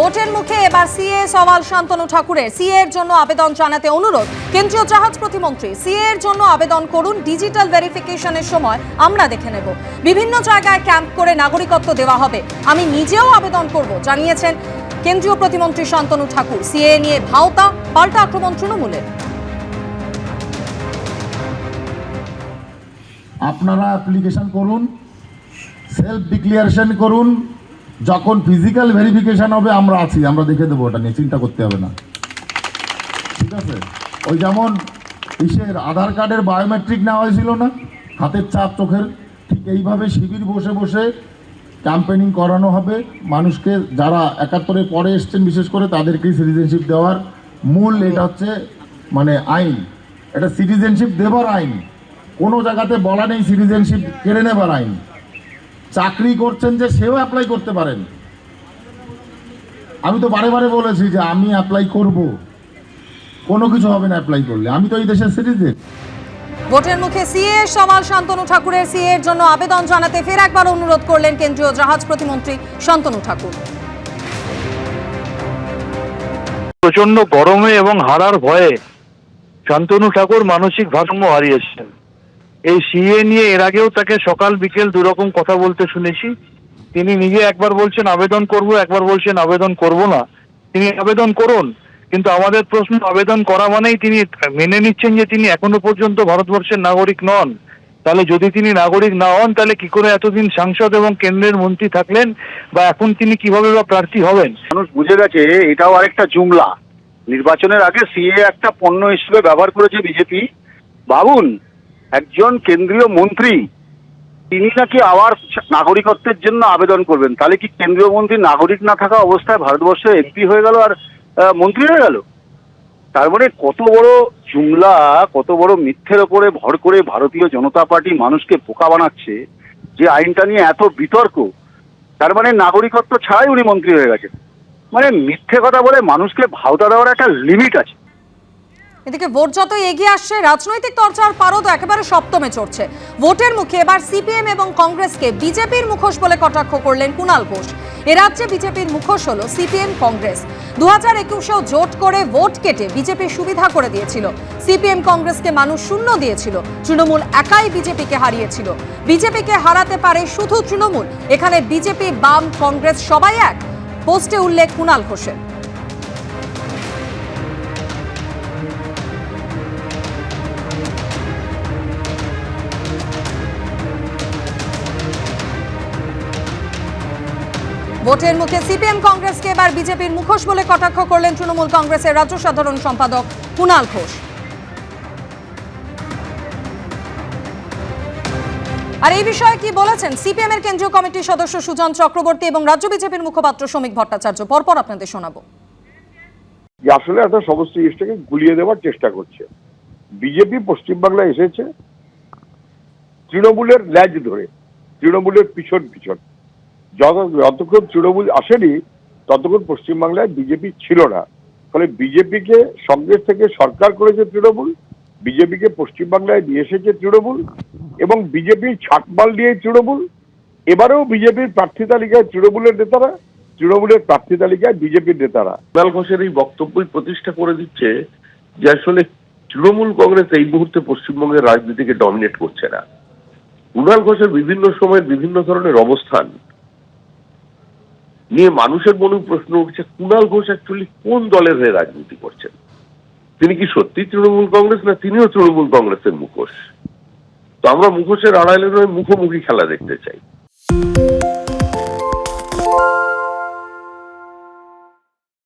ভোটের মুখে এবার সিএ সওয়াল শান্তনু ঠাকুরের। সিএ এর জন্য আবেদন জানাতে অনুরোধ। কেন্দ্রীয় জাহাজ প্রতিমন্ত্রী, সিএ এর জন্য আবেদন করুন, ডিজিটাল ভেরিফিকেশনের সময় আমরা দেখে নেব। বিভিন্ন জায়গায় ক্যাম্প করে নাগরিকত্ব দেওয়া হবে। আমি নিজেও আবেদন করব, জানিয়েছেন কেন্দ্রীয় প্রতিমন্ত্রী শান্তনু ঠাকুর। সিএ নিয়ে ভাওতা, পাল্টা আক্রমণ তৃণমূলের। আপনারা অ্যাপ্লিকেশন করুন সেলফ ডিক্লিয়ারেশন করুন যখন ফিজিক্যাল ভেরিফিকেশন হবে, আমরা আছি, আমরা দেখে দেবো ওটা নিয়ে, চিন্তা করতে হবে না। ঠিক আছে? ওই যেমন ইসের আধার কার্ডের বায়োমেট্রিক নেওয়া হয়েছিল না? হাতের চাপ চোখের, ঠিক এইভাবে শিবির বসে বসে ক্যাম্পেনিং করানো হবে। মানুষকে যারা একাত্তরে পরে এসছেন, বিশেষ করে তাদেরকেই সিটিজেনশিপ দেওয়ার মূল এটা হচ্ছে মানে আইন। এটা সিটিজেনশিপ দেবার আইন। কোনো জায়গাতে বলা নেই সিটিজেনশিপ কেড়ে নেবার আইন। চাকরি করছেন যে সেও অ্যাপ্লাই করতে পারেন। আমি তো বারে বারে বলেছি যে আমি অ্যাপ্লাই করব। কোনো কিছু হবে না অ্যাপ্লাই করলে। আমি তো এই দেশের সিটিজেন ভোটের মুখে সিএ সওয়াল শান্তনু ঠাকুরের সিএ এর জন্য আবেদন জানাতে ফের একবার অনুরোধ করলেন কেন্দ্রীয় জাহাজ প্রতিমন্ত্রী শান্তনু ঠাকুর। প্রচণ্ড গরমে এবং হারার ভয়ে শান্তনু ঠাকুর মানসিক ভারসাম্য হারিয়েছেন। এই সিএ নিয়ে এর আগেও তাকে সকাল, বিকেল দুরকম কথা বলতে শুনেছি। তিনি নিজে একবার বলছেন, আবেদন করব। একবার বলছেন, আবেদন করব না। তিনি আবেদন করুন, কিন্তু আমাদের প্রশ্ন, আবেদন করা মানেই তিনি মেনে নিচ্ছেন যে তিনি এখনও পর্যন্ত ভারতবর্ষের নাগরিক নন। তাহলে যদি তিনি নাগরিক না হন, তাহলে কি করে এতদিন সাংসদ এবং কেন্দ্রের মন্ত্রী থাকলেন? বা এখন তিনি কীভাবে বা প্রার্থী হবেন? মানুষ বুঝে গেছে, এটাও আরেকটা জুমলা। নির্বাচনের আগে সিএ একটা পণ্য হিসেবে ব্যবহার করেছে বিজেপি। ভাবুন একজন কেন্দ্রীয় মন্ত্রী, তিনি নাকি আবার নাগরিকত্বের জন্য আবেদন করবেন? তাহলে কি কেন্দ্রীয় মন্ত্রী নাগরিক না থাকা অবস্থায় ভারতবর্ষে এমপি হয়ে গেল আর মন্ত্রী হয়ে গেল? তার মানে কত বড় জুমলা, কত বড় মিথ্যের ওপরে ভর করে ভারতীয় জনতা পার্টি মানুষকে বোকা বানাচ্ছে, যে আইনটা নিয়ে এত বিতর্ক, তার মানে নাগরিকত্ব ছাড়াই উনি মন্ত্রী হয়ে গেছেন। মানে মিথ্যে কথা বলে মানুষকে ভাওতা দেওয়ার একটা লিমিট আছে। এদিকে ভোট যত এগিয়ে আসছে, রাজনৈতিক চর্চার পারদ একেবারে সপ্তমে চড়ছে। ভোটের মুখে এবার সিপিএম এবং কংগ্রেসকে বিজেপির মুখোশ বলে কটাক্ষ করলেন কুণাল ঘোষ। এ রাজ্যে বিজেপির মুখোশ হল সিপিএম কংগ্রেস। দু হাজার একুশেও জোট করে ভোট কেটে বিজেপির সুবিধা করে দিয়েছিল। সিপিএম কংগ্রেসকে মানুষ শূন্য দিয়েছিল। তৃণমূল একাই বিজেপিকে হারিয়েছিল। বিজেপিকে হারাতে পারে শুধু তৃণমূল। এখানে বিজেপি, বাম, কংগ্রেস সবাই এক। পোস্টে উল্লেখ কুণাল ঘোষের। ভোটের মুখে সিপিএম কংগ্রেসকে এবার বিজেপির মুখোশ বলে কটাক্ষ করলেন তৃণমূল কংগ্রেসের রাজ্য সাধারণ সম্পাদক কুণাল ঘোষ। আর এই বিষয়ে কি বলেছেন সিপিএম এর কেন্দ্রীয় কমিটির সদস্য সুজন চক্রবর্তী এবং রাজ্য বিজেপির মুখপাত্র শ্রমিক ভট্টাচার্য? পরপর আপনাদের শোনাবো। আসলে একটা সমস্ত জিনিসটাকে গুলিয়ে দেওয়ার চেষ্টা করছে। বিজেপি পশ্চিমবাংলায় এসেছে, তৃণমূলের ল্যাজ ধরে, তৃণমূলের পিছন পিছন। যত- যতক্ষণ তৃণমূল আসেনি, ততক্ষণ পশ্চিমবাংলায় বিজেপি ছিল না। ফলে বিজেপিকে কংগ্রেস থেকে সরকার করেছে তৃণমূল, বিজেপিকে পশ্চিমবাংলায় নিয়ে এসেছে তৃণমূল, এবং বিজেপির ছাটমাল নিয়ে তৃণমূল। এবারেও বিজেপির প্রার্থী তালিকায় তৃণমূলের নেতারা, তৃণমূলের প্রার্থী তালিকায় বিজেপির নেতারা। কুণাল ঘোষের এই বক্তব্যই প্রতিষ্ঠা করে দিচ্ছে যে আসলে তৃণমূল কংগ্রেস এই মুহূর্তে পশ্চিমবঙ্গের রাজনীতিকে ডমিনেট করছে না। কুণাল ঘোষের বিভিন্ন সময়ের বিভিন্ন ধরনের অবস্থান নিয়ে মানুষের মনে প্রশ্ন উঠছে, কুণাল ঘোষ অ্যাকচুয়ালি কোন দলের হয়ে রাজনীতি করছেন? তিনি কি সত্যি তৃণমূল কংগ্রেস না তিনিও তৃণমূল কংগ্রেসের মুখোশ? তো আমরা মুখোশের আড়ালে নয় মুখোমুখি খেলা দেখতে চাই।